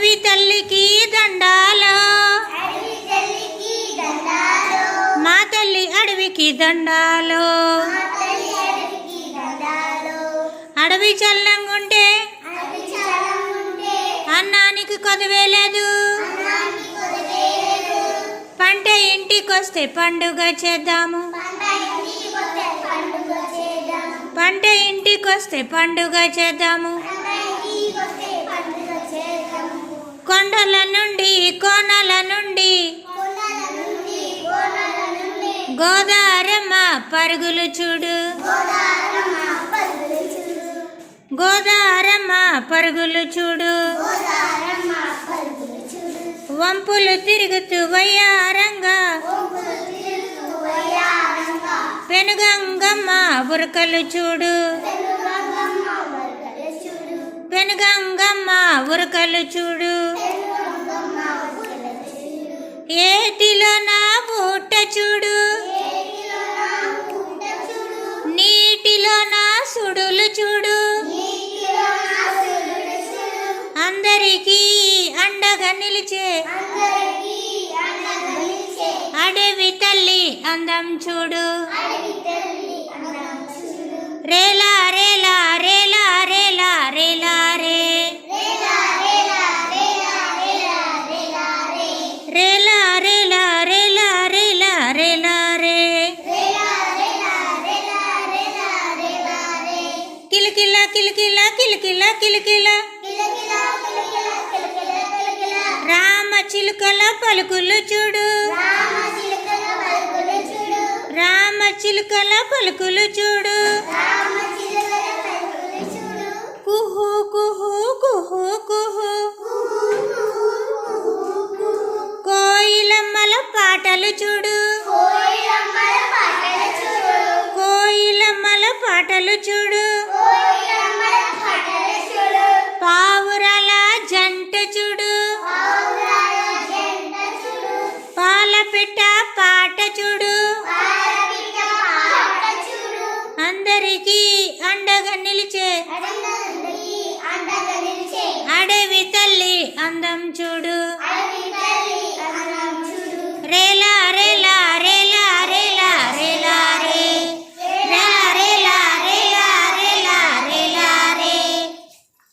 అడవి తల్లికి దండాలో. మా తల్లి అడవికి దండాలో. అడవి చల్లంగుంటే అన్నానికి కొదవే లేదు. పంట ఇంటికొస్తే పండుగ చేద్దాము. పంట ఇంటికొస్తే పండుగ చేద్దాము కొండల నుండి కోనల నుండి గోదారమ్మ పరుగులు చూడు. గోదారమ్మ పరుగులు చూడు. వంపులు తిరుగుతూ వయ్యారంగా. పెనుగంగమ్మ ఉరకలు చూడు. పెనుగంగమ్మ ఉరకలు చూడు. చూడు. నీటిలో నా సుడులు చూడు. అందరికీ అండగా నిలిచే. అడవి తల్లి అందం చూడు. రేల కిలకిల కిలకిల కిలకిల కిలకిల రామ చిలుకల పలుకులు చూడు రామ చిలుకల పలుకులు చూడు కుహు కుహు కుహు కుహు కోయిలమ్మల పాటలు చూడు కోయిలమ్మల పాటలు చూడు అడవి తల్లి అందం చూడు.